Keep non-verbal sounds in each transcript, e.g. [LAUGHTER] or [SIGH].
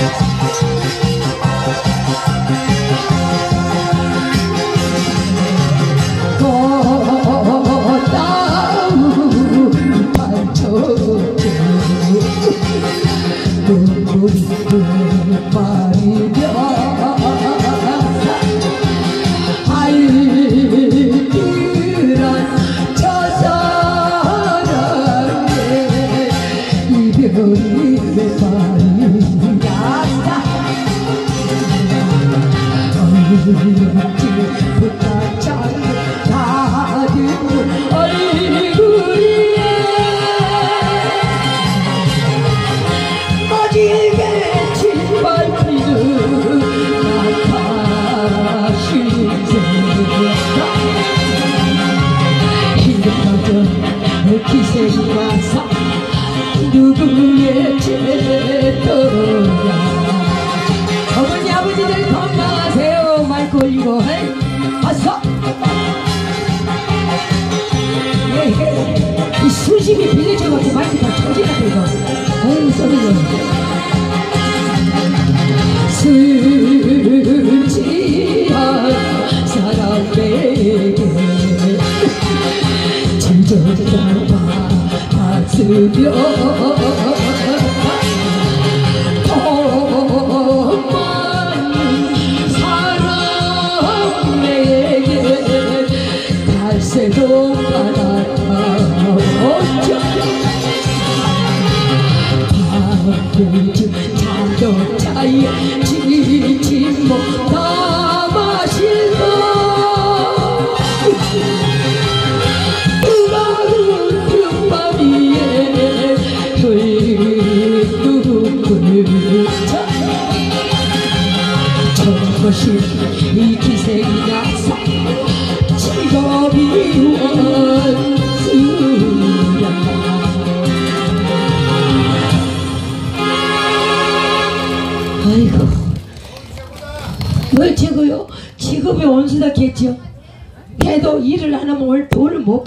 Thank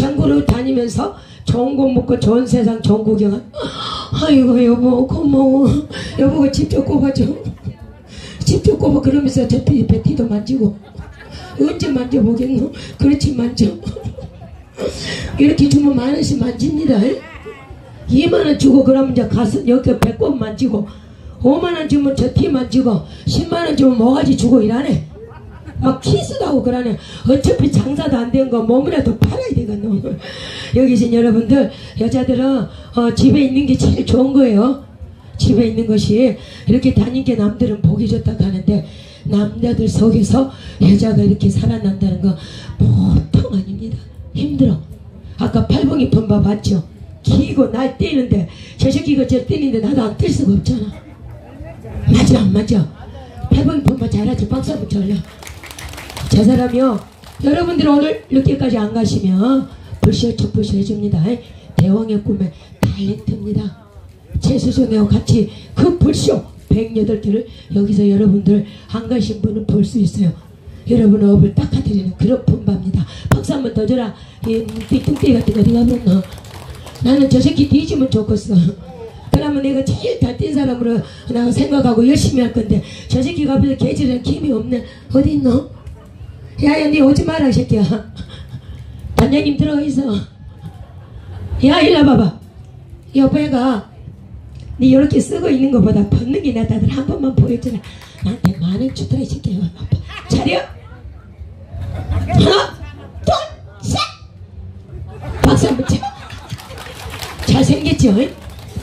장구로 다니면서 좋은 거 먹고 좋은 세상 좋은 구경 아이고 여보 고마워. 여보가 직접 꼽아줘 직접 꼽아 그러면서 저 배티도 만지고. 언제 만져보겠노? 그렇지 만져. 이렇게 주면 만 원씩 만집니다. 2만 원 주고 그러면 이제 가서 여기 배꼽 만지고 5만 원 주면 저티 만지고 10만 원 주면 뭐가지 주고 이러네. 막 키스도 하고 그러네. 어차피 장사도 안 된 거 몸이라도 팔아야 되겠노. 여기 계신 여러분들 여자들은 어, 집에 있는 게 제일 좋은 거예요. 집에 있는 것이 이렇게 다닌 게 남들은 보기 좋다 하는데 남자들 속에서 여자가 이렇게 살아난다는 거 보통 아닙니다. 힘들어. 아까 팔봉이 펌바 봤죠? 기고 날 뛰는데 저 새끼가 저 뛰는데 나도 안 뛸 수가 없잖아. 맞아 안 맞아? 팔봉이 펌바 잘하지 박수 한번 쳐려. 저 사람이요. 여러분들 오늘 늦게까지 안 가시면 불쇼 촛불쇼 해줍니다. 대왕의 꿈에 달린트입니다. 최수정이와 같이 그 불쇼 108개를 여기서 여러분들 안 가신 분은 볼 수 있어요. 여러분 업을 닦아드리는 그런 분바입니다. 박수 한번 더 줘라. 이 띠뚱띠 같은 거 어디 가면 나는 저 새끼 뒤지면 좋겠어. 그러면 내가 제일 잘뛴 사람으로 나 생각하고 열심히 할 건데 저 새끼가 앞에서 개질은 힘이 없네. 어디 있노? 야야 니 오지 마라 이 새끼야. 단장님 들어가 있어. 야 일로 와봐봐. 옆에가 니 이렇게 쓰고 있는 것보다 벗는 게 낫다들 한 번만 보여주라. 나한테 만원 주더라 이 새끼야. 차려. 하나, 둘, 셋! 박수 한번 쳐. 잘생겼죠?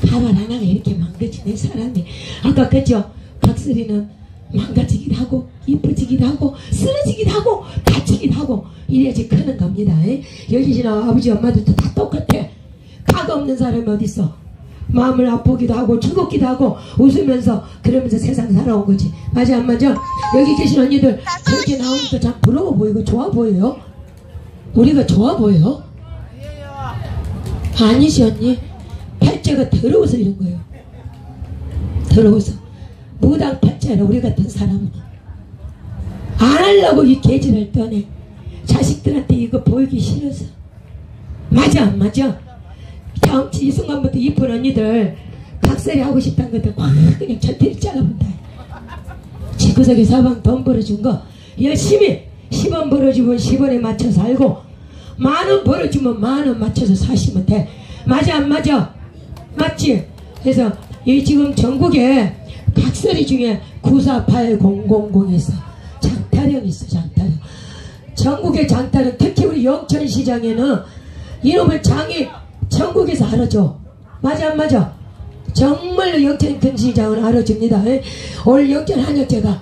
가발 하나가 이렇게 망가지는 사람이. 아까 그죠? 박수리는 망가지기도 하고, 이쁘지기도 하고, 쓰러지기도 하고, 다치기도 하고, 이래야지 크는 겁니다. 여기 지나 아버지 엄마들도 다 똑같아. 각 없는 사람이 어딨어? 마음을 아프기도 하고 즐겁기도 하고 웃으면서 그러면서 세상 살아온 거지 맞아 안 맞아? 여기 계신 언니들 저렇게 나오니까 참 부러워 보이고 좋아 보여요 우리가 좋아 보여? 아니지 언니 팔자가 더러워서 이런 거예요 더러워서 무당 팔 자라 우리 같은 사람은 안 하려고 이 계절을 떠내 자식들한테 이거 보이기 싫어서 맞아 안 맞아? 다음 주이 순간부터 이쁜 언니들 각설이 하고 싶다는 것들 확 그냥 절대로 잘라본다 지구석에 사방 돈 벌어준 거 열심히 10원 벌어주면 10원에 맞춰 살고 만 원 벌어주면 만 원 맞춰서 사시면 돼 맞아 안 맞아? 맞지? 그래서 이 지금 전국에 각설이 중에 948000에서 장타령 있어 장타령. 전국의 장타령 특히 우리 영천 시장에는 이놈의 장이 전국에서 알아줘. 맞아 안 맞아? 정말로 영천 근시장을 알아줍니다. 에? 올 영천 한약제가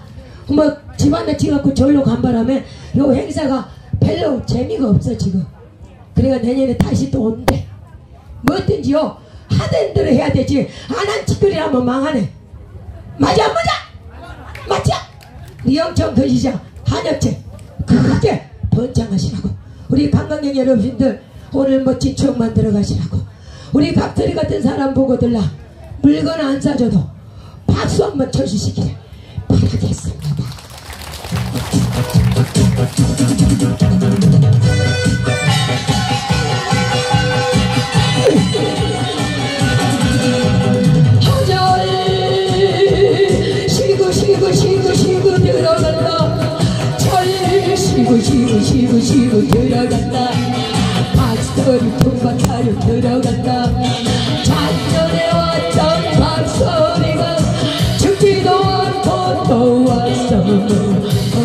뭐 집안에 지갖고 절로 간 바람에 요 행사가 별로 재미가 없어 지금. 그래가 내년에 다시 또 온대. 뭐든지요. 하던 대로 해야 되지. 안 한 짓거리 하면 망하네. 맞아 안 맞아? 맞자 우리 영천 근시장 한약제 크게 번창하시라고. 우리 관광객 여러분들 오늘 멋진 추억 만들어 가시라고. 우리 각설이 같은 사람 보고 들라. 물건 안 사줘도 박수 한번 쳐주시길 바라겠습니다 [LAUGHS] 쉬고 쉬고 쉬고 쉬고 들어간다. 박소리 통박하려 들어간다. 작년에 왔던 박소리가 죽지도 않고 또 왔어 어,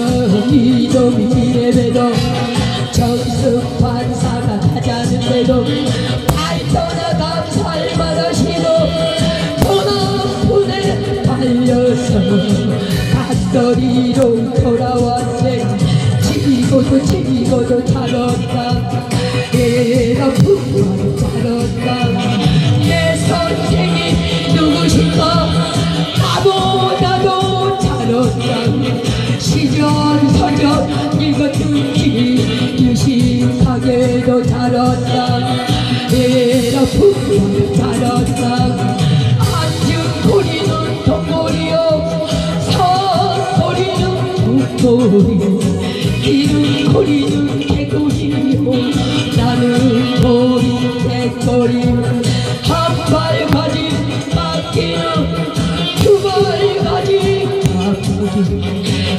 이놈이 이래봬도 정숙 판사가 하자는데도 발전하 감살 하시고 돈 아픈에 달려서 갓거리로 잘한다. 내가 부부하고 잘한다 내 선생이 누구신가 나보다도 잘한다. 시전 서전 읽어듣기 유심하게도 잘한다. 내가 부부하고 잘한다. 안중거리는 동거리요. 서거리는 북거리요. 이름 거리는 개거리 한발 가지 맡기는 두발 가지 가꾸기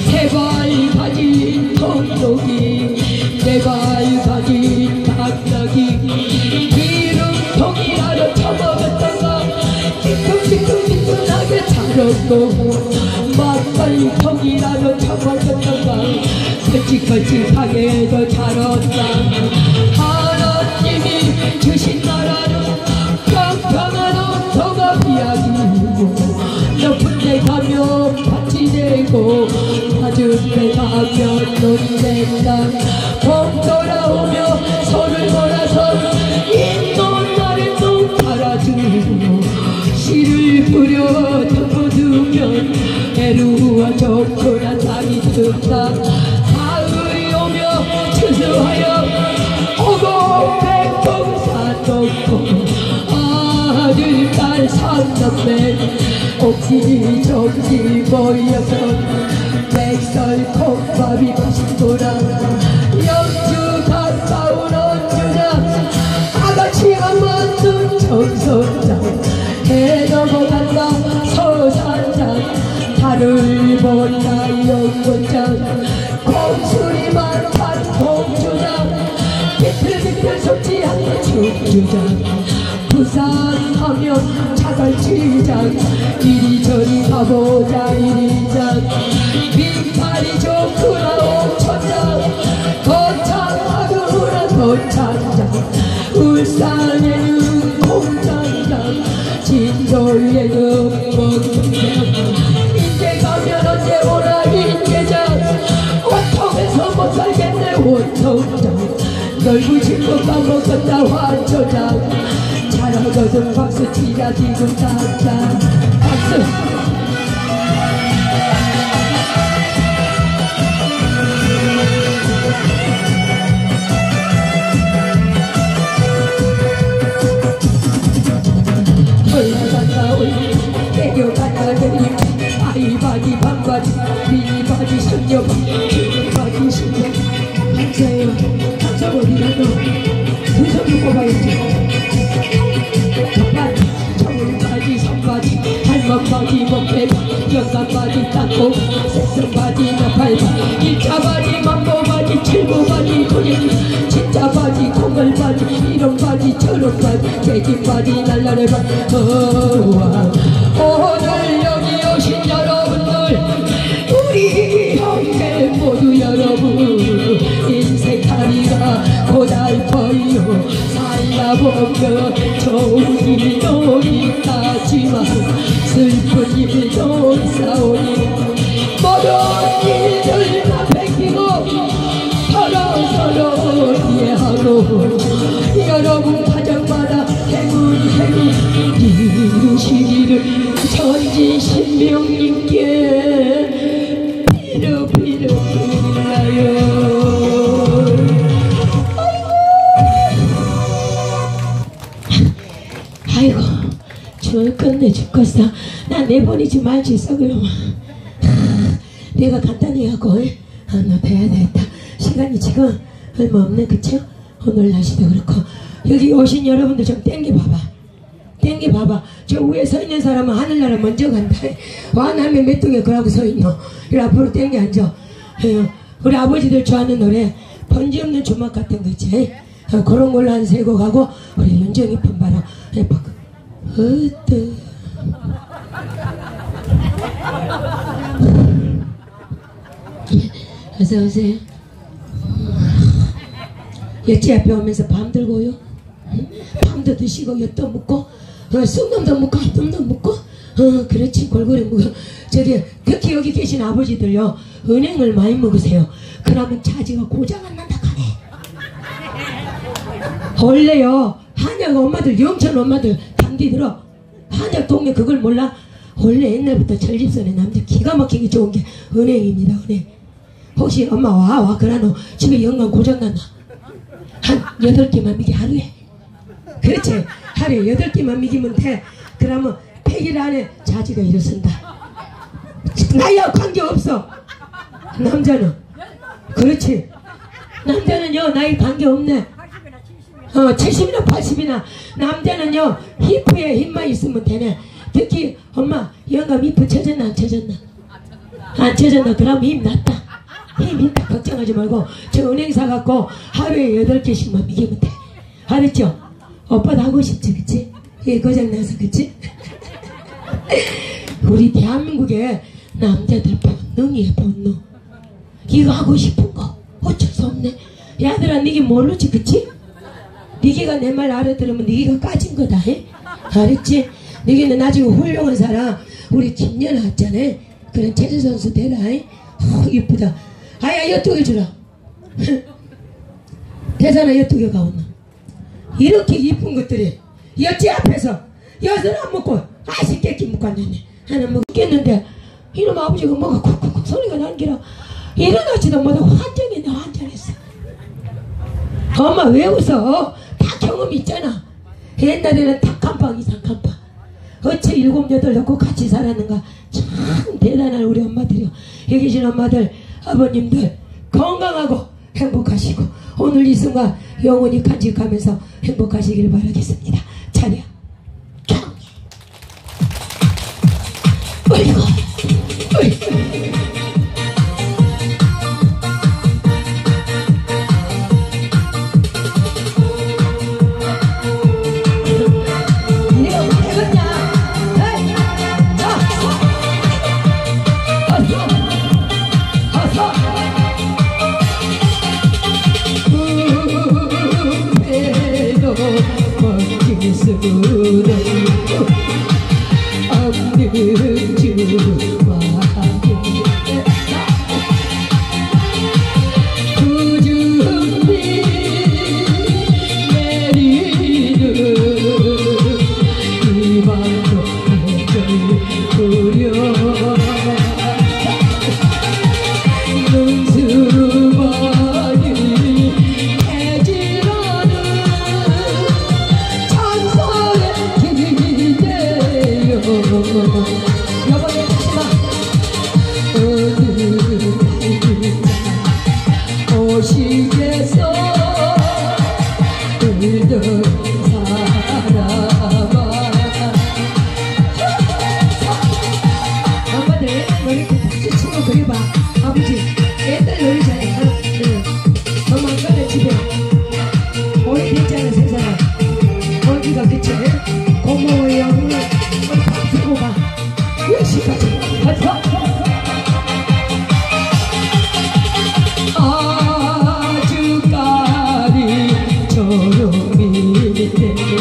세발 가지 덕덕이. 네발 가지 닭닭이. 기름통이라도 처먹었다가 찌끔찌끔찌끔하게 자랐고 막걸리통이라도 처먹었다가 끔찍끔찍하게도 자랐다 된다. 봄 돌아오며 손을 몰아서 있는 날에 또 달아주고 씨를 뿌려 덮어두면 애루와 좋구나 잠이 든다. 가을이 오며 추수하여 백동산 높고 아들 딸 삼남매 옥시 정시 모여서 백설 콩밥이 맛있구나 영주 가까운 언주나 아가씨가 만든 정선장. 해 넘어간다 서산장. 달을 본다 영원장. 콩술이 많다 공주장. 비틀비틀 솔직한 축주장 부산하면 자갈치장. 이리저리 가보자 이리장. 민파리 좋구나 옥천장. 거창하구나 거창장. 울산에는 공장장. 진도에는 먹장장 인제 가면 언제 오나 인계장. 원통에서 못 살겠네 원통장. 넓은 집도 까먹었다 환초장 너거든 박수 치자 지금 당장 박수! 아이바지 반바지 미니 바지 손녀 미니바지 신녀 한자예요 한자 어디라도 두 손을 꼽아야지 바지 바지 목대바 영감바지 땅콩 색성바지 나팔바 일자바지 만보 바지 칠보바지 도리지 진짜 바지 콩글바지 이런 바지 저런 바지 깨진바지 날라래바 어와. 오늘 고달퍼요 살다보면 좋은 일도 있다지만 슬픈 일도 있사오니 모든 일들 다 베끼고 서로 서로 이해하고 여러분 가정마다 행운 행운 이루시기를 전지신명님께 줄 끝내 죽겠어 나 내보내지 말지 썩으려면 내가 간단히 하고 아, 너 돼야 되겠다. 시간이 지금 얼마 없네 그쵸? 오늘 날씨도 그렇고. 여기 오신 여러분들 좀 땡겨봐봐. 땡겨봐봐. 저 위에 서 있는 사람은 하늘나라 먼저 간다. 와 남의 메뚜기 그러고 서 있노? 이리 앞으로 땡겨 앉아. 에휴, 우리 아버지들 좋아하는 노래 번지 없는 주막 같은 거 있지? 어, 그런 걸로 한 세 곡 하고 우리 윤정이 품바라. 해봐 어떠 어서 오세요. 여치 앞에 오면서 밤 들고요. 밤도 드시고 엿도 먹고 어, 쑥놈도 먹고 핫돔도 먹고 어, 그렇지 골고루 먹어. 저기 특히 여기 계신 아버지들요 은행을 많이 먹으세요. 그러면 차지가 고장 안 난다 카네. 원래요 한약 엄마들 영천 엄마들 단디 들어 한약 동네 그걸 몰라? 원래 옛날부터 전립선에 남자 기가 막히게 좋은 게 은행입니다 은행. 혹시 엄마 와 와 그러노? 집에 영감 고장났나? 한 여덟 개만 미기 하루에. 그렇지. 하루에 여덟 개만 미기면 돼. 그러면 100일 안에 자지가 일어선다. 나이와 관계없어. 남자는. 그렇지. 남자는요 나이 관계없네 어, 70이나 80이나 남자는요 히프에 힘만 있으면 되네 특히 엄마 영감 히프 쳐졌나 안 쳐졌나 안 쳐졌나 그럼 힘 났다 힘 있다 걱정하지 말고 저 은행사 갖고 하루에 8개씩만 미기면 돼 알았죠? 오빠도 하고 싶지 그치? 예 고장나서 그치? [LAUGHS] 우리 대한민국에 남자들 본능이에요 본능 이거 하고 싶은 거 어쩔 수 없네 야들아 니게 모르지 그치? 니게가 내 말 알아들으면 니게가 까진 거다 해? 알았지? 니게는 나중에 훌륭한 사람 우리 김연아 왔잖아 그런 체조 선수 되라 해? 어, 이쁘다. 아야 이쪽에 주라? 대산아 이쪽에 가오나 이렇게 이쁜 것들이 여지 앞에서 여자는 안 먹고 아쉽게 김먹고 앉았네. 하나 먹겠는데 이놈 아버지가 뭐가 쿡쿡쿡 소리가 난기라. 일어나지도 못하고 환장했네 환장했어. 엄마 왜 웃어? 다 경험 있잖아. 옛날에는 닭 한 방 이상 한 방. 어째 일곱 여덟 넣고 같이 살았는가? 참 대단한 우리 엄마들이요. 여기 계신 엄마들 아버님들 건강하고 행복하시고 오늘 이 순간 영원히 간직하면서 행복하시길 바라겠습니다. 차려 경례 어이구. 어 초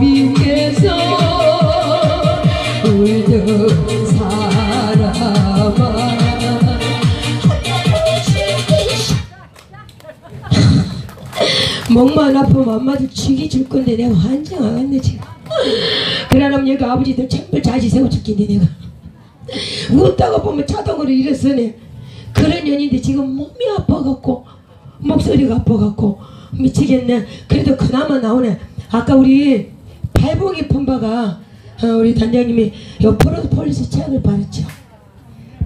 믿겠어 못 사람아. [LAUGHS] 목만 아프면 엄마들 죽이 줄 건데 내가 환장하겠네 지금. 그러려면 여기 아버지들 전부 자지 세워 죽겠네 내가. 웃다가 보면 자동으로 일어서네. 그런 년인데 지금 몸이 아파갖고 목소리가 아파갖고 미치겠네. 그래도 그나마 나오네. 아까 우리 발봉이 품바가 어, 우리 단장님이 요 프로폴리스 책을 바르죠.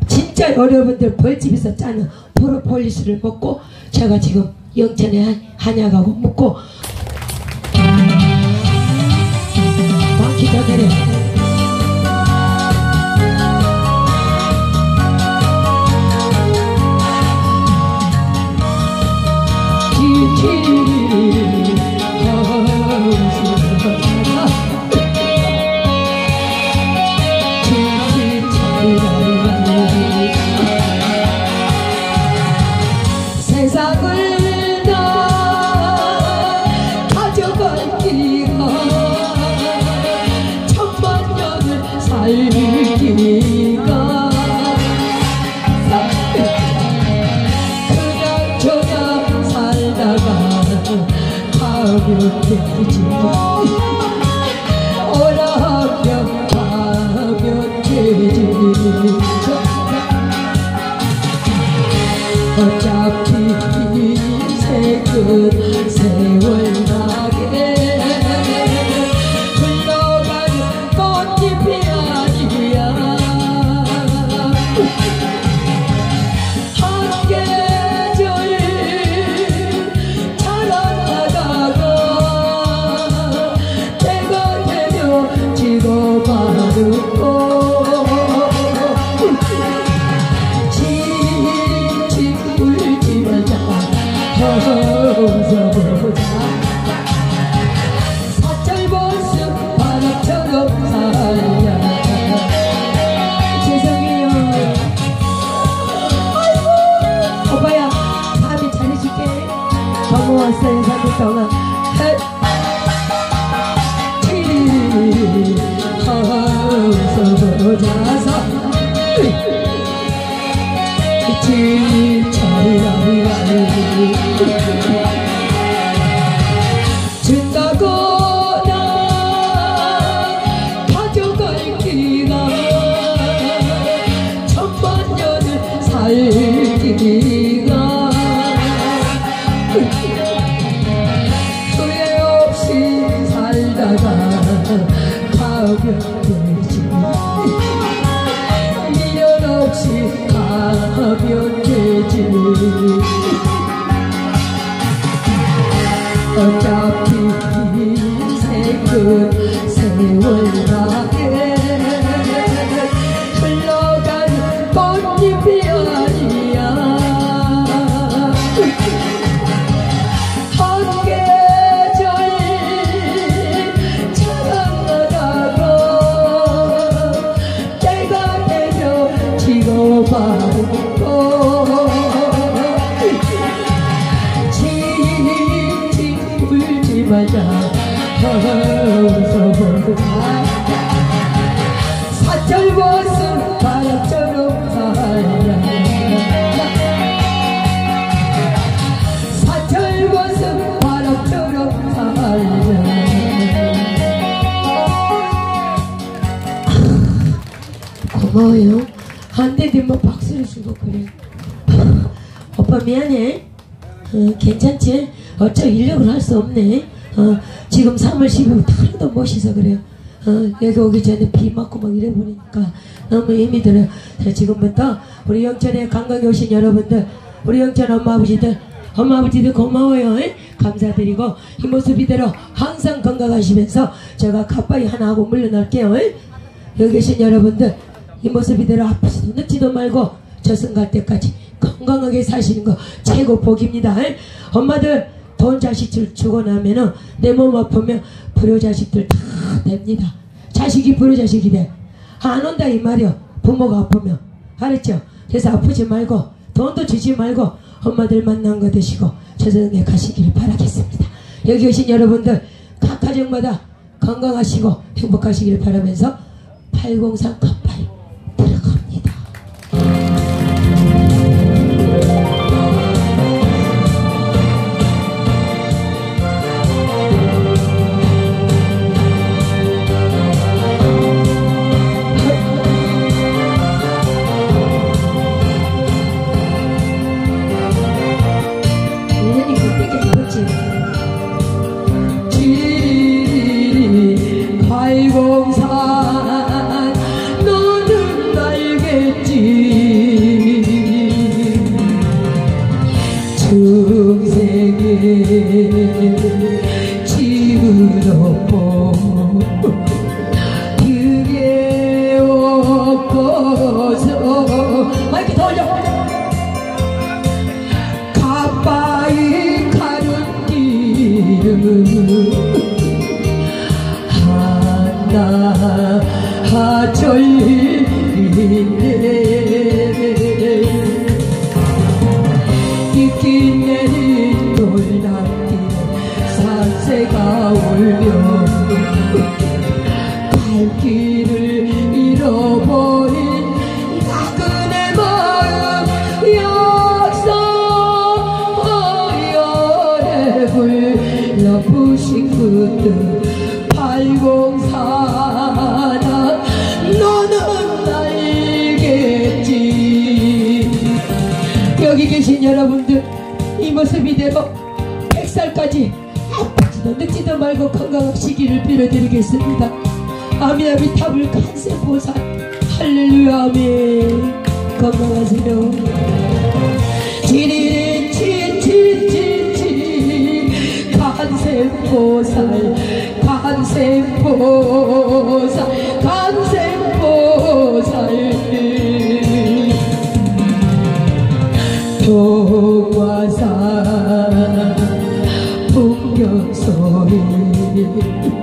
진짜 여러분들 벌집에서 짜는 프로폴리스를 먹고 제가 지금 영천에 한- 한약하고 먹고. 전에 세 오빠 미안해. 어, 괜찮지? 어쩌 인력을 할 수 없네. 어, 지금 3월 10일 하나도 못 씻어 그래요. 어, 여기 오기 전에 비 맞고 막 이래 보니까 너무 힘이 들어요. 자, 지금부터 우리 영천에 관광에 오신 여러분들, 우리 영천 엄마 아버지들, 엄마 아버지들 고마워요. 에? 감사드리고 이 모습 이대로 항상 건강하시면서 제가 가빠이 하나 하고 물러날게요. 에? 여기 계신 여러분들 이 모습 이대로 아프지도 늦지도 말고 저승 갈 때까지 건강하게 사시는 거 최고 복입니다. 에? 엄마들 돈 자식들 주고 나면은 내 몸 아프면 불효 자식들 다 됩니다. 자식이 불효 자식이 돼. 안 온다 이 말이요. 부모가 아프면. 알았죠? 그래서 아프지 말고 돈도 주지 말고 엄마들 만난 거 드시고 저승에 가시기를 바라겠습니다. 여기 오신 여러분들 각 가정마다 건강하시고 행복하시기를 바라면서 803 컵 그게 없고서 마이크 더 올려. 가빠이 가는 길은 하나 하절이네 여러분들 이 모습 이대로 100살까지 아프지도 늙지도 말고 건강하시기를 빌어드리겠습니다. 아미아미 탑을 간세 보살. 할렐루야 아멘. 건강하세요. 지리리 치치치치 간세 보살 간세 보살 간세보살 동화산 풍경 소리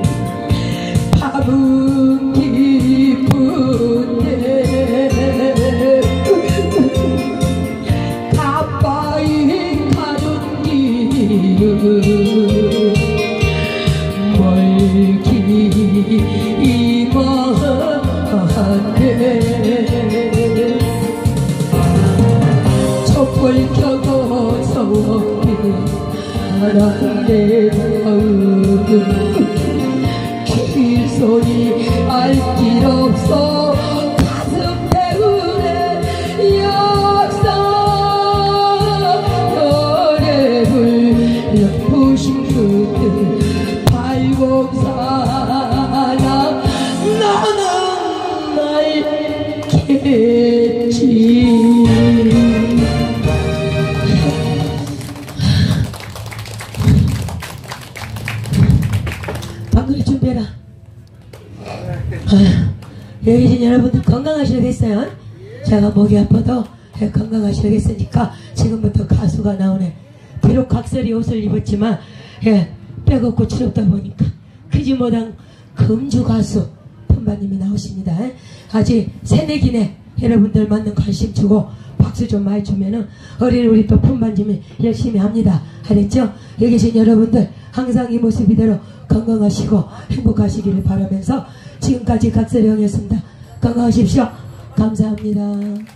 건강하시겠어요? 제가 목이 아파도 예, 건강하시겠으니까 지금부터 가수가 나오네. 비록 각설이 옷을 입었지만 예, 뼈가 고치럽다 보니까 크지 못한 금주 가수 품바님이 나오십니다. 예. 아직 새내기네 여러분들 만난 관심 주고 박수 좀 많이 주면은 어린 우리 또 품바님이 열심히 합니다. 알았죠? 여기 계신 여러분들 항상 이 모습 이대로 건강하시고 행복하시기를 바라면서 지금까지 각설이 형이었습니다. 건강하십시오. 감사합니다.